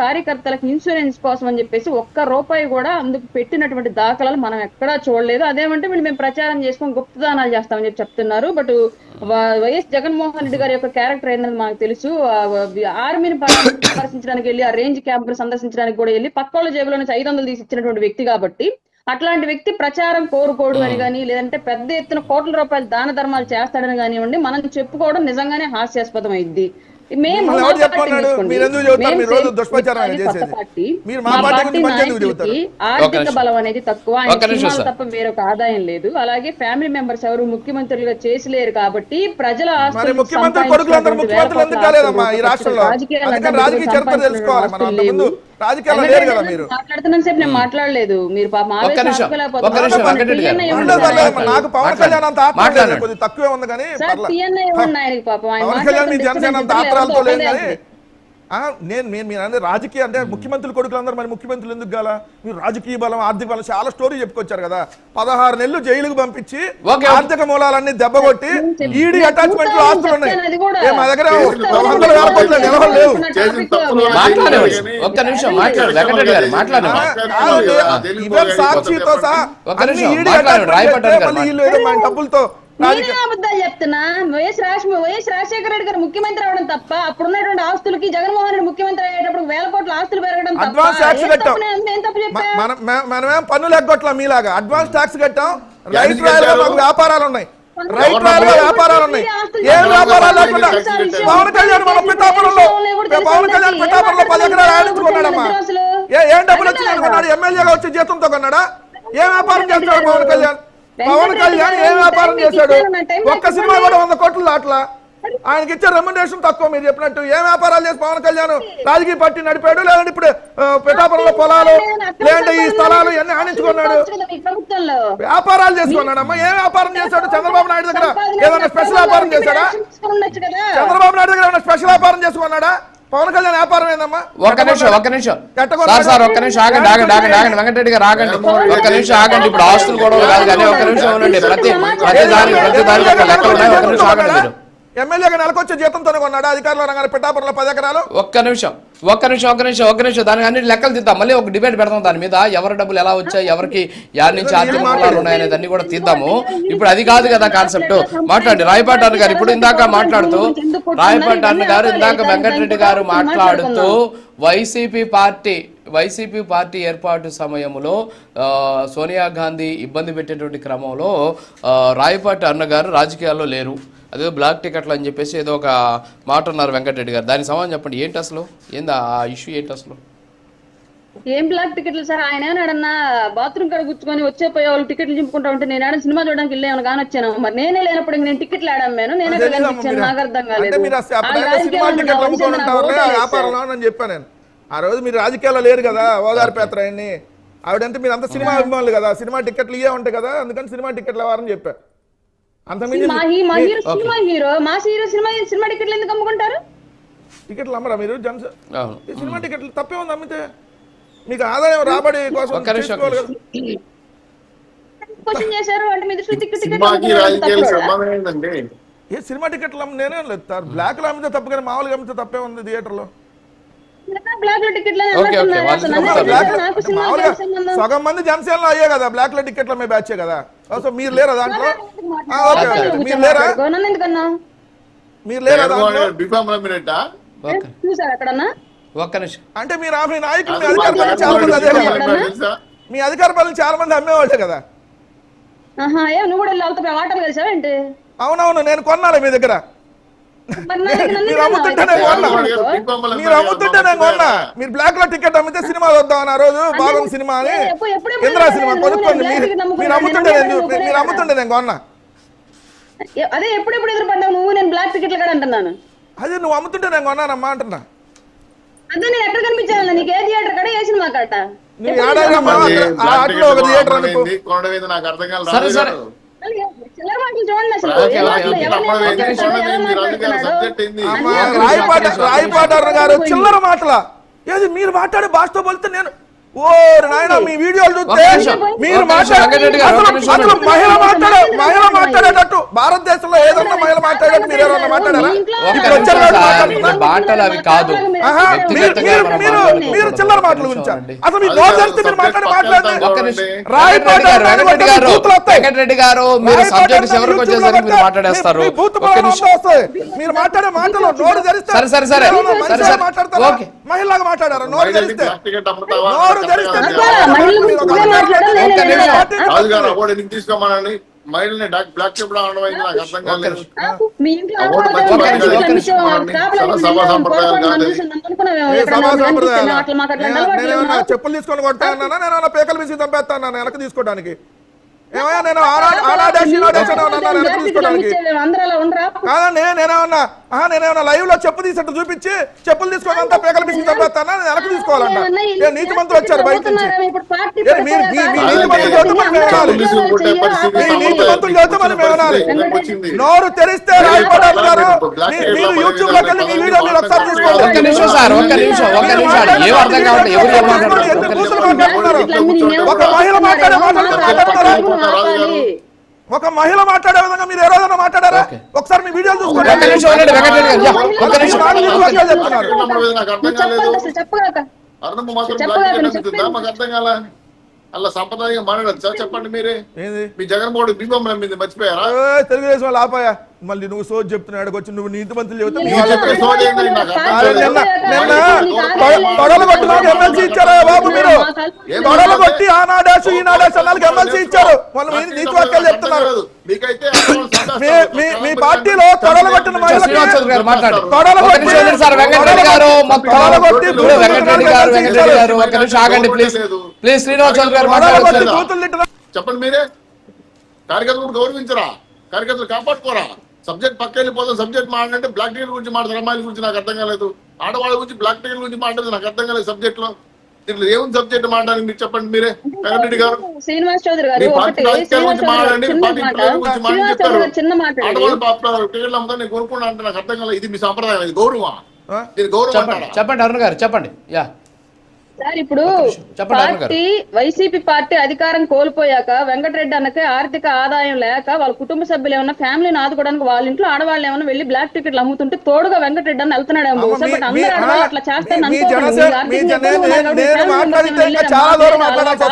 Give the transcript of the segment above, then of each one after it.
కార్యకర్తలకు ఇన్సూరెన్స్ కోసం అని చెప్పేసి ఒక్క రూపాయి కూడా అందుకు పెట్టినటువంటి దాఖలాలు మనం ఎక్కడా చూడలేదు. అదేమంటే వీళ్ళు మేము ప్రచారం చేసుకొని గుప్తదానాలు చేస్తామని చెప్పి చెప్తున్నారు. బట్ వైఎస్ జగన్మోహన్ రెడ్డి గారి యొక్క క్యారెక్టర్ ఏంటని మనకు తెలుసు. ఆర్మీని సందర్శించడానికి వెళ్ళి ఆ రేంజ్ క్యాంప్ సందర్శించడానికి కూడా వెళ్ళి పక్కోళ్ళ జేబులో నుంచి ఐదు వందలు తీసి ఇచ్చినటువంటి వ్యక్తి కాబట్టి అట్లాంటి వ్యక్తి ప్రచారం కోరుకోడు అని కానీ లేదంటే పెద్ద ఎత్తున కోట్ల రూపాయలు దాన ధర్మాలు చేస్తాడని కానివ్వండి మనం చెప్పుకోవడం నిజంగానే హాస్యాస్పదం అయింది మేము? ఆర్థిక. బలం అనేది తక్కువ సినిమాలు. తప్ప వేరొక ఆదాయం లేదు. అలాగే ఫ్యామిలీ మెంబర్స్ ఎవరు ముఖ్యమంత్రులుగా చేసిలేరు కాబట్టి ప్రజల రాజకీయాలు రాజకీయాల్లో లేరు కదా మీరు. మాట్లాడలేదు. మీరు. నాకు పవన్ కళ్యాణ్ అంత ఆత్మ మాట్లాడండి. లేదు, కొద్దిగా తక్కువే ఉంది కానీ పవన్ కళ్యాణ్ మీ జనసేన అంత ఆత్రాలతో లేదు కానీ నేను నేను మీరు అనేది రాజకీయ అంటే ముఖ్యమంత్రుల కొడుకులందరూ మరి ముఖ్యమంత్రులు ఎందుకు గాల? మీరు రాజకీయ బలం ఆర్థిక బలం చాలా స్టోరీ చెప్పుకొచ్చారు కదా. పదహారు నెలలు జైలుకు పంపించి. ఆర్థిక మూలాలన్నీ దెబ్బకొట్టి ఈడీ అటాచ్మెంట్లో ఆస్తులు ఉన్నాయి మా దగ్గర వందల వేల కోట్ల నిలవలు లేవు. ఒక్క నిమిషం మాట్లాడు సాక్షితో సహా డబ్బులతో అబద్ధాలు చెప్తున్నా? వైఎస్ రాజ వైఎస్ రాజశేఖర రెడ్డి గారు ముఖ్యమంత్రి అవడం తప్ప అప్పుడున్నటువంటి ఆస్తులకి జగన్మోహన్ రెడ్డి ముఖ్యమంత్రి అయ్యేటప్పుడు వేల కోట్ల ఆస్తులు పెరగడం తప్ప అడ్వాన్స్ ట్యాక్స్ కట్టాం. మనమేం పన్నులు ఎగ్గొట్ల మీలాగా? ట్యాక్స్ కట్టాం. రైట్ రాయల్ వ్యాపారాలు ఉన్నాయి. Right royal? వ్యాపారాలు ఏం వ్యాపారాలు డబ్బులు లేకుండా కట్టారు? పవన్ కళ్యాణ్ మన పిఠాపురంలో పవన్ కళ్యాణ్ పిఠాపురంలో పది ఎకరాలు ఆడించుకున్నాడమ్మా ఏ ఏం డబ్బులు వచ్చింది అనుకున్నాడు ఎమ్మెల్యేగా వచ్చి జీతంతో కొన్నాడా? ఏం వ్యాపారం చేస్తాడు పవన్ కళ్యాణ్? పవన్ కళ్యాణ్ ఏం వ్యాపారం చేశాడు? ఒక్క సినిమా కూడా వంద కోట్లు దాట్లా ఆయనకి ఇచ్చే రెమ్యునరేషన్ తక్కువ మీరు చెప్పినట్టు. ఏం వ్యాపారాలు చేసి పవన్ కళ్యాణ్ రాజకీయ పార్టీ నడిపాడు? లేదంటే ఇప్పుడు పిఠాపురంలో పొలాలు లేదంటే ఈ స్థలాలు ఇవన్నీ ఆడించుకున్నాడు ప్రభుత్వంలో. వ్యాపారాలు చేసుకున్నాడమ్మా ఏం వ్యాపారం చేశాడు? చంద్రబాబు నాయుడు దగ్గర ఏదైనా స్పెషల్ వ్యాపారం చేశాడా? చంద్రబాబు నాయుడు దగ్గర ఏమైనా స్పెషల్ వ్యాపారం చేసుకున్నాడా? పవన్ కళ్యాణ్ వ్యాపారం ఏందమ్మా? ఒక్క నిమిషం ఒక్క నిమిషం. సార్ సార్ ఒక్క నిమిషం ఆగండి ఆగండి ఆగండి ఆగండి. వెంకటరెడ్డి గారు ఆగండి. ఒక్క నిమిషం ఆగండి. ఇప్పుడు ఆస్తులు గొడవ కాదు కానీ ఒక్క నిమిషం ఉండండి. ప్రతి ప్రతి దానికి ప్రతి దానికి ఒక లెక్కలు ఉన్నాయి. ఒక్క నిమిషం ఆగండి మీరు. ఎమ్మెల్యేగా నెలకొచ్చే జీతంతోనే కొన్నాడా? అధికారుల రంగాన్ని పిఠాపురంలో పది ఎకరాలు? ఒక్క నిమిషం. ఒక్క నిమిషం ఒక్క నిమిషం ఒక్క నిమిషం. దానికి అన్ని లెక్కలు తీద్దాం. మళ్ళీ ఒక డిబేట్ పెడతాం దాని మీద. ఎవరి డబ్బులు ఎలా వచ్చాయి ఎవరికి యాడ్ నుంచి ఆర్థిక మూలాలు ఉన్నాయనేది అన్ని కూడా తీద్దాము. ఇప్పుడు అది కాదు కదా కాన్సెప్ట్. మాట్లాడండి. రాయపాటి అన్న గారు ఇప్పుడు ఇందాక మాట్లాడుతూ రాయపాటి అన్న గారు ఇందాక వెంకటరెడ్డి గారు మాట్లాడుతూ వైసీపీ పార్టీ వైసీపీ పార్టీ ఏర్పాటు సమయంలో సోనియా గాంధీ ఇబ్బంది పెట్టేటువంటి క్రమంలో రాయపాటి అన్నగారు రాజకీయాల్లో లేరు. అదే బ్లాక్ టికెట్లు అని చెప్పేసి ఏదో ఒక మాట ఉన్నారు వెంకటరెడ్డి గారు. దానికి సమాధానం చెప్పండి ఏంటి అసలు? ఏంది ఆ ఇష్యూ ఏంటి అసలు? ఏం బ్లాక్ టికెట్లు సార్? ఆయన ఏమన్నాడన్నా బాత్రూమ్ కాడ కూర్చుకొని వచ్చే పోయే వాళ్ళు టికెట్లు చింపుకుంటా ఉంటే నేను ఆడ సినిమా చూడడానికి వెళ్ళాను కానీ వచ్చాను? మరి నేనే లేనప్పుడు నేను టికెట్లు ఆడమ్మాను నేనే. నాకు అర్థం కాలేదు. ఆ రోజు మీరు రాజకీయాల్లో లేరు కదా ఓదార్పు యాత్ర అన్ని ఆవిడంటే మీరు అంత సినిమా అభిమానులు కదా సినిమా టికెట్లు ఇవే ఉంటాయి కదా అందుకని సినిమా టికెట్లు వారని చెప్పా. టికెట్లు ఎందుకు అమ్ముకుంటారు? టికెట్లు అమ్మరా మీరు జనస సినిమా టికెట్లు తప్పే ఉంది అమ్మితే. మీకు ఆదాయం రాబడి కోసం ఏ సినిమా టికెట్లు అమ్మ నేనే లేదు సార్. బ్లాక్లో అమ్మితే తప్పు కానీ మామూలుగా అమ్మితే తప్పే ఉంది థియేటర్లో సగం మంది జనసేనలో అయ్యే కదా బ్లాక్లో టికెట్ల మీ బ్యాచే కదా. సో మీరు లేరా దాంట్లో? మీరు లేరా? మీరు లేరా దాంట్లో? బిఫామ్ మినిట్ ఒక్క నిమిషం. అంటే మీరు మీ నాయకులు మీ అధికార పాలన చాలా మంది అదే కదా. మీ అధికార పాలన చాలా మంది అమ్మేవాళ్ళే కదా. నువ్వు కూడా అవునవును నేను కొన్నాలే మీ దగ్గర. మరి అమ్ముతుంటే నేను కొన్నా. మీరు అమ్ముతుంటే నేను కొన్నా. మీరు బ్లాక్లో టికెట్ అమ్మితే సినిమా వద్దాం ఆ రోజు బాగుంది సినిమా అని ఇంద్రా సినిమా కొనుక్కోండి. మీరు అమ్ముతుంటే నేను. మీరు- అమ్ముతుంటే నేను కొన్నా అదే ఎప్పుడెప్పుడు ఎదురుపడ్డావు నువ్వు? నేను బ్లాక్ టికెట్లు కూడా అంటున్నాను. అదే నువ్వు అమ్ముతుంటే నేను కొన్నానమ్మా అంటున్నా. అదే నేను ఎక్కడ కనిపించాను? నీకు ఏ థియేటర్ కడ ఏ సినిమా కట్ట నువ్వు ఆటలో ఒక థియేటర్ అనుకో. నాకు అర్థం కాదు సరే, సరే. రాయపాట రాయపాటారు గారు చిల్లర మాటల? ఏది మీరు మాట్లాడే భాషతో పోలిస్తే నేను ఓరి నాయన మీ వీడియోలు చూస్తే మీరు అసలు. మహిళ మాట్లాడే మహిళ మాట్లాడేటట్టు భారతదేశంలో ఏదన్నా మహిళ మాట్లాడేటట్టు మీరు ఎవరన్నా మాట్లాడారా? ఇప్పుడు వచ్చారు అవి కాదు. మీరు మీరు చిల్లర మాటల. అసలు మీ మీరు మాట్లాడే మాట్లాడండి వెంకటరెడ్డి గారు మీరు సబ్జెక్ట్ వచ్చేసరికి మాట్లాడేస్తారు. మీరు మాట్లాడే మాటలు నోరు తెరిస్తే సరే, సరే. మాట్లాడతారా. మహిళగా మాట్లాడారా? నోరు అమ్ముతావా? నోరు కాదు. గారు అవార్డు ఎందుకు తీసుకోమనండి బ్లాక్ చెప్పడం అనడం అయింది నాకు అర్థం కాలేదు సభా సంప్రదాయాలు. చెప్పులు తీసుకొని కొడతా అన్నానా నేను పేకలు విసి చంపేస్తాను వెనక తీసుకోవడానికి నేను కాదండి నేనేమన్నా నేనేమన్నా లైవ్లో చెప్పు తీసినట్టు చూపించి చెప్పులు తీసుకొని అంతా పేకలు పిసి చంపేస్తానా? నేను వెనక తీసుకోవాలంట ఏ నీతి మంత్రులు వచ్చారు బయట నుంచి. ఏ మీరు మీ మీ నీతి మంత్రులు చదివితే మీ నీతి మంత్రులు చదివితే మరి మేము వినాలి వచ్చింది నోరు తెరిస్తే రాయపడారు మీరు యూట్యూబ్లోకి వెళ్ళి మీ వీడియో మీరు ఒకసారి చూసుకోండి. ఒక్క నిమిషం సార్ ఒక్క నిమిషం ఒక్క నిమిషం ఏం అర్థం కావట్లేదు ఎవరు ఒక మహిళ మాట్లాడే మాటలు ఒక మహిళ మాట్లాడే విధంగా మీరు ఏ రోజైనా మాట్లాడారా. ఒకసారి మీ వీడియోలు చూసుకోండి. అలా సంప్రదాయంగా మాట్లాడచ్చా చెప్పండి మీరే. ఏంది? మీ జగన్మోహన్ బింబం నమ్మింది మర్చిపోయారా? తెలుగుదేశం వాళ్ళు ఆపాయా? మళ్ళీ నువ్వు సోది చెప్తున్నాడు వచ్చి నువ్వు నీతి మంత్రులు చెబుతా మీరు చెప్పే సోది ఏంది నాకు అర్థం అరే కాలేదు. నిన్న నిన్న తొడలు కొట్టినాక ఎమ్మెల్సీ ఇచ్చారా బాబు మీరు? తొడలు కొట్టి ఆనాడేసు ఈనాడేసు అన్నాళ్ళకి ఎమ్మెల్సీ ఇచ్చారు. వాళ్ళు నీతి వాక్యాలు చెప్తున్నారు. మీ పార్టీలో తొడలు కొట్టిన చెప్పండి మీరే. కార్యకర్తలు గౌరవించరా? కార్యకర్తలు కాపాడుకోరా? సబ్జెక్ట్ పక్క వెళ్ళిపోతాం సబ్జెక్ట్ మాట్లాడంటే బ్లాక్ టికెట్ గురించి మాట్లాడారు అమ్మాయిల గురించి నాకు అర్థం కాలేదు. ఆడవాళ్ళ గురించి బ్లాక్ టికెట్ గురించి మాట్లాడదు నాకు అర్థం కాలేదు సబ్జెక్ట్లో దీంట్లో ఏముంది సబ్జెక్ట్ మాట్లాడండి మీరు చెప్పండి మీరే. వెంకటరెడ్డి గారు. శ్రీనివాస్ చౌదరి గారు చిన్న మాట. టికెట్లు నేను కొనుక్కున్నా అంటే నాకు అర్థం కాలేదు. ఇది మీ సంప్రదాయం ఇది గౌరవం చెప్పండి అరుణ్ గారు చెప్పండి. యా. సార్ ఇప్పుడు. పార్టీ వైసీపీ పార్టీ అధికారం కోల్పోయాక వెంకటరెడ్డి అన్నకి ఆర్థిక ఆదాయం లేక వాళ్ళ కుటుంబ సభ్యులు ఏమన్నా ఫ్యామిలీని ఆదుకోవడానికి వాళ్ళ ఇంట్లో ఆడవాళ్ళు ఏమన్నా వెళ్ళి బ్లాక్ టికెట్లు అమ్ముతుంటే తోడుగా వెంకటరెడ్డి బహుశా. బట్ అందరూ ఆ, ఆడవాళ్ళు అట్లా మీరు మాట్లాడితే చాలా దూరం మాట్లాడాల్సి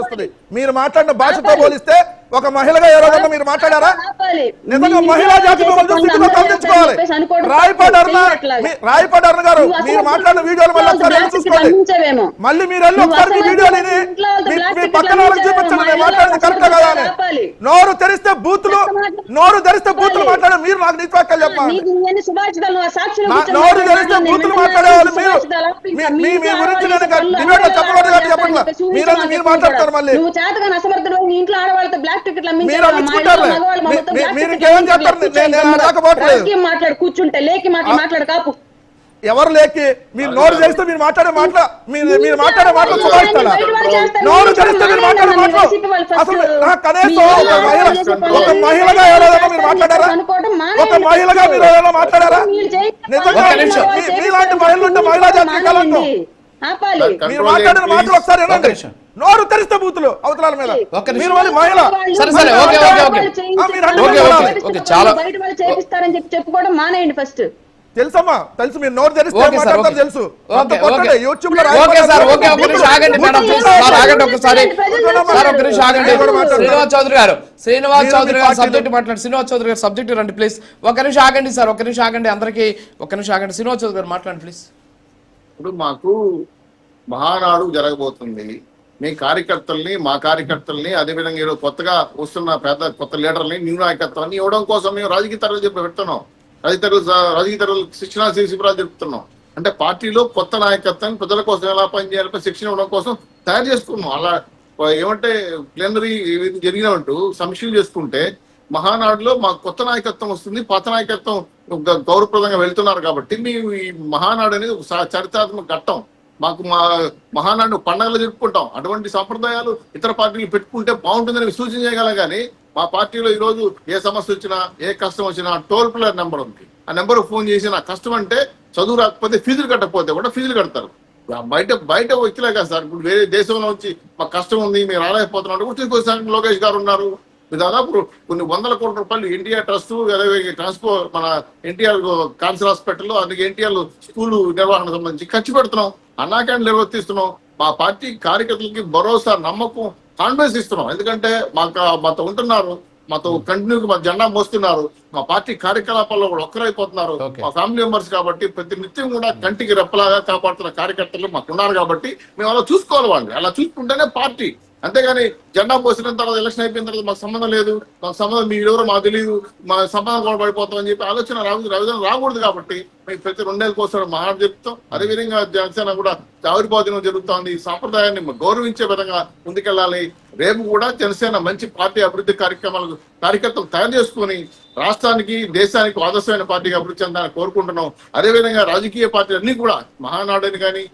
వస్తుంది. మీరు మాట్లాడిన భాషతో పోలిస్తే ఒక మహిళగా ఏ రోజన్నా మీరు మాట్లాడారా. నిజంగా మహిళా జాతి అనుకోవడం రాయపాటి అరుణ రాయపాటి అరుణ గారు మీరు మాట్లాడిన వీడియోలు మళ్ళీ ఒకసారి చూసుకోండి. మళ్ళీ మీరు వెళ్ళి ఒకసారి మీ వాళ్ళతో మీ- పక్కన వాళ్ళకి. చూపించండి నేను మాట్లాడింది కరెక్ట్ కదా అని. నోరు తెరిస్తే బూతులు మాట్లాడు. నోరు తెరిస్తే బూతులు. మాట్లాడే మీరు నాకు నీతి వాక్యాలు చెప్పాలి నోరు మాట్లాడు. తెరిస్తే బూతులు. మాట్లాడేవాళ్ళు మీరు మీ- గురించి నేను ఆడవాళ్ళ చెప్పకూడదు కాబట్టి చెప్పేసి మీరు మీరు మాట్లాడతారు మళ్ళీ నువ్వు చేతగా అసమర్థుడు ఇంట్లో ఆడవాళ్ళతో బ్లాక్ మాట్లాడు కూర్చుంటే లేకి మాట్లాడు కాపు ఎవరు లేకి మీరు నోరు చేస్తే మీరు మాట్లాడే మాటల మీరు మీరు మాట్లాడే మాటలు సుభాయిస్తాడా నోరు తెరిస్తే మీరు మాట్లాడే మాటలు అసలు ఆ కనీసం ఒక మహిళ ఒక మహిళగా ఎవరైనా మీరు మాట్లాడారా ఒక మహిళగా మీరు ఏదైనా మాట్లాడారా నిజంగా ఒక్క నిమిషం. మీ- మీలాంటి మహిళలు ఉంటే మహిళా ఆపాలి మీరు మాట్లాడిన మాటలు ఒకసారి నిమిషం. నోరు తెరిస్తే బూతులు అవతలాల మీద. మీరు మళ్ళీ మహిళ. సరే, సరే, ఓకే, ఓకే, ఓకే. ఆ, మీరు అన్ని ఓకే, ఓకే, ఓకే, చాలా- బయట వాళ్ళు చేపిస్తారని చెప్పి చెప్పుకోవడం మానేయండి ఫస్ట్. తెలుసమ్మా తెలుసు మీరు నోరు తెరిస్తే మాట్లాడతారు తెలుసు. Okay okay. యూట్యూబ్లో ఓకే సార్ ఓకే ఒక నిమిషం ఆగండి మేడం. బూతులు సార్ ఆగండి ఒకసారి సార్ ఒక నిమిషం ఆగండి. నేను కూడా మాట్లాడతాను. శ్రీనివాస్ చౌదరి గారు శ్రీనివాస్ చౌదరి గారు సబ్జెక్ట్ మాట్లాడండి. శ్రీనివాస్ చౌదరి గారు సబ్జెక్ట్ రండి ప్లీజ్. ఒక నిమిషం ఆగండి సార్ ఒక నిమిషం ఆగండి. అందరికీ ఒక నిమిషం ఆగండి. శ్రీనివాస్ చౌదరి గారు మాట్లాడండి ప్లీజ్. ఇప్పుడు మాకు మహానాడు జరగబోతుంది. మీ కార్యకర్తల్ని మా కార్యకర్తల్ని అదేవిధంగా ఈరోజు కొత్తగా వస్తున్న పెద్ద కొత్త లీడర్ని న్యూ నాయకత్వాన్ని ఇవ్వడం కోసం మేము రాజకీయ తరలు చెప్పి పెడుతున్నాం. రాజకీయ తరలు రాజకీయ తరలు శిక్షణ శిబిరాలు జరుపుతున్నాం. అంటే పార్టీలో కొత్త నాయకత్వాన్ని ప్రజల కోసం ఎలా పనిచేయాలి శిక్షణ ఇవ్వడం కోసం తయారు చేసుకున్నాం. అలా ఏమంటే ప్లేనరీ జరిగినట్టు సమీక్షలు చేసుకుంటే మహానాడులో మా కొత్త నాయకత్వం వస్తుంది. పాత నాయకత్వం గ- గౌరవప్రదంగా వెళ్తున్నారు కాబట్టి మీ ఈ మహానాడు అనేది ఒక చారిత్రాత్మక ఘట్టం. మాకు మా మహానాడు పండగలు జరుపుకుంటాం. అటువంటి సంప్రదాయాలు ఇతర పార్టీలు పెట్టుకుంటే బాగుంటుందని సూచన చేయగలం కానీ మా పార్టీలో ఈరోజు ఏ సమస్య వచ్చినా ఏ కష్టం వచ్చినా టోల్ ప్లేర్ నెంబర్ ఉంది. ఆ నెంబర్ ఫోన్ చేసి నా కష్టం అంటే చదువు రాకపోతే ఫీజులు కట్టకపోతే కూడా ఫీజులు కడతారు. బయట బయట వచ్చిలే కదా సార్. ఇప్పుడు వేరే దేశంలో వచ్చి మాకు కష్టం ఉంది మీరు రాలేకపోతున్నాం కూడా తీసుకొచ్చిన లోకేష్ గారు ఉన్నారు. దాదాపు కొన్ని వందల కోట్ల రూపాయలు ఎన్టీఆర్ ట్రస్ట్ ట్రాన్స్పో మన ఎన్టీఆర్ క్యాన్సర్ హాస్పిటల్ అందుకే ఎన్టీఆర్ స్కూల్ నిర్వహణ సంబంధించి ఖర్చు పెడుతున్నాం. అన్నా క్యాంటీన్ నిర్వర్తిస్తున్నాం. మా పార్టీ కార్యకర్తలకి భరోసా నమ్మకం కాన్ఫిడెన్స్ ఇస్తున్నాం. ఎందుకంటే మాకు మాతో ఉంటున్నారు. మాతో కంటిన్యూ మా జెండా మోస్తున్నారు. మా పార్టీ కార్యకలాపాల్లో కూడా ఒక్కరైపోతున్నారు. మా ఫ్యామిలీ మెంబర్స్ కాబట్టి ప్రతి నిత్యం కూడా కంటికి రెప్పలాగా కాపాడుతున్న కార్యకర్తలు మాకు ఉన్నారు కాబట్టి మేము అలా చూసుకోవాలి వాళ్ళు అలా చూసుకుంటేనే పార్టీ అంతేగాని జెండా పోసిన తర్వాత ఎలక్షన్ అయిపోయిన తర్వాత మాకు సంబంధం లేదు. మాకు సంబంధం మీ ఎవరో మాకు తెలియదు మా సంబంధం కూడా పడిపోతాం అని చెప్పి ఆలోచన రావు రాదు రాకూడదు కాబట్టి మేము ప్రతి రెండేళ్ళకి కోసం మహా చెప్తాం అదేవిధంగా జనసేన కూడా ఆవిర్భావం జరుగుతోంది. ఈ సాంప్రదాయాన్ని గౌరవించే విధంగా ముందుకెళ్ళాలి. రేపు కూడా జనసేన మంచి పార్టీ అభివృద్ధి కార్యక్రమాలకు కార్యకర్తలు తయారు చేసుకొని రాష్ట్రానికి దేశానికి ఆదర్శమైన పార్టీగా అభివృద్ధి చెందాలని కోరుకుంటున్నాం. అదేవిధంగా రాజకీయ పార్టీలన్నీ అన్ని కూడా మహానాడుని కానీ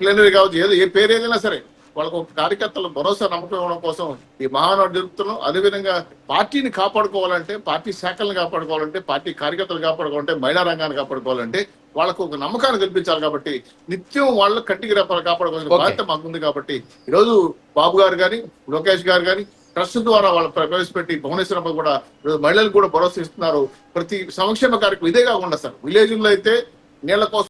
ప్లేనరీ కావచ్చు ఏదో ఏ పేరు ఏదైనా సరే వాళ్ళకు ఒక కార్యకర్తలు భరోసా నమ్మకం ఇవ్వడం కోసం ఈ మహానాడు జరుపుతున్నాం అదేవిధంగా పార్టీని కాపాడుకోవాలంటే పార్టీ శాఖలను కాపాడుకోవాలంటే పార్టీ కార్యకర్తలు కాపాడుకోవాలంటే మహిళా రంగాన్ని కాపాడుకోవాలంటే వాళ్ళకు ఒక నమ్మకాన్ని కల్పించాలి కాబట్టి నిత్యం వాళ్ళ కంటికి రెప్పలు కాపాడుకోవాల్సిన. బాధ్యత మాకుంది కాబట్టి ఈరోజు బాబు గారు కానీ లోకేష్ గారు కానీ ట్రస్ట్ ద్వారా వాళ్ళు ప్రవేశపెట్టి భువనేశ్వరం కూడా మహిళలకు కూడా భరోసా ఇస్తున్నారు ప్రతి సంక్షేమ కార్యక్రమం ఇదే కాకుండా సార్ విలేజ్లో అయితే నీళ్ళ కోసం